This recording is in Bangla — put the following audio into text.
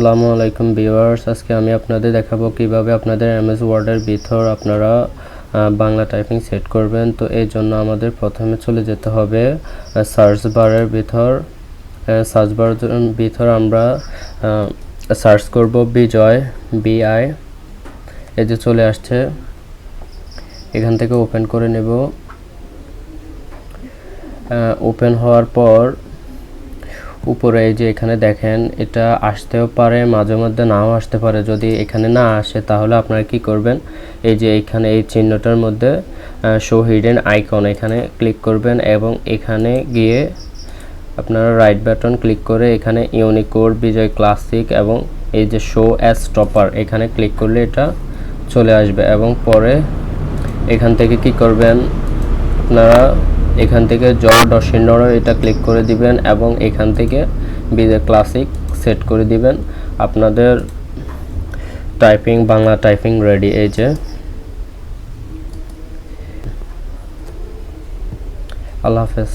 আসসালামু আলাইকুম ভিউয়ার্স, আজকে আমি আপনাদের দেখাবো কীভাবে আপনাদের এমএস ওয়ার্ডের ভিতর আপনারা বাংলা টাইপিং সেট করবেন। তো এই জন্য আমাদের প্রথমে চলে যেতে হবে সার্চ বারের ভিতর। সার্চ বারের ভিতর আমরা সার্চ করব বিজয় বিআই এই যে চলে আসছে। এখান থেকে ওপেন করে নেব। ওপেন হওয়ার পর উপরে যে এখানে দেখেন, এটা আসতেও পারে, মাঝে মধ্যে নাও আসতে পারে। যদি এখানে না আসে, তাহলে আপনারা কি করবেন? এই যে এখানে এই চিহ্নটার মধ্যে শো হিডেন আইকন এখানে ক্লিক করবেন এবং এখানে গিয়ে আপনারা রাইট বাটন ক্লিক করে এখানে ইউনিকোড বিজয় ক্লাসিক এবং এই যে শো অ্যাজ টপার এখানে ক্লিক করলে এটা চলে আসবে এবং পরে এখান থেকে কি করবেন? আপনারা এখান থেকে জল ডসিন্নর এটা ক্লিক করে দিবেন এবং এখান থেকে বিজে ক্লাসিক সেট করে দিবেন। আপনাদের টাইপিং বাংলা টাইপিং রেডি এই যে। আল্লাহ হাফেজ।